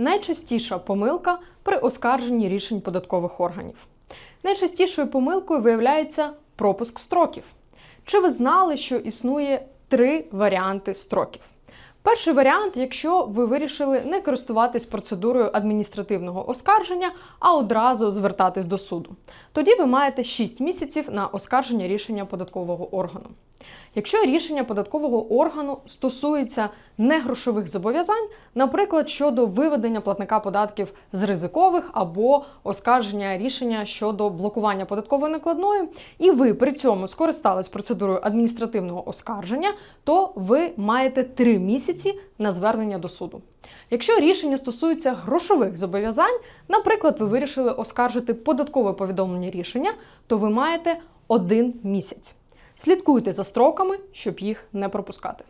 найчастіша помилка при оскарженні рішень податкових органів. Найчастішою помилкою виявляється пропуск строків. Чи ви знали, що існує три варіанти строків? Перший варіант, якщо ви вирішили не користуватись процедурою адміністративного оскарження, а одразу звертатись до суду. Тоді ви маєте 6 місяців на оскарження рішення податкового органу. Якщо рішення податкового органу стосується негрошових зобов'язань, наприклад, щодо виведення платника податків з ризикових або оскарження рішення щодо блокування податкової накладної, і ви при цьому скористались процедурою адміністративного оскарження, то ви маєте 3 місяці на звернення до суду. Якщо рішення стосується грошових зобов'язань, наприклад, ви вирішили оскаржити податкове повідомлення рішення, то ви маєте один місяць. Слідкуйте за строками, щоб їх не пропускати.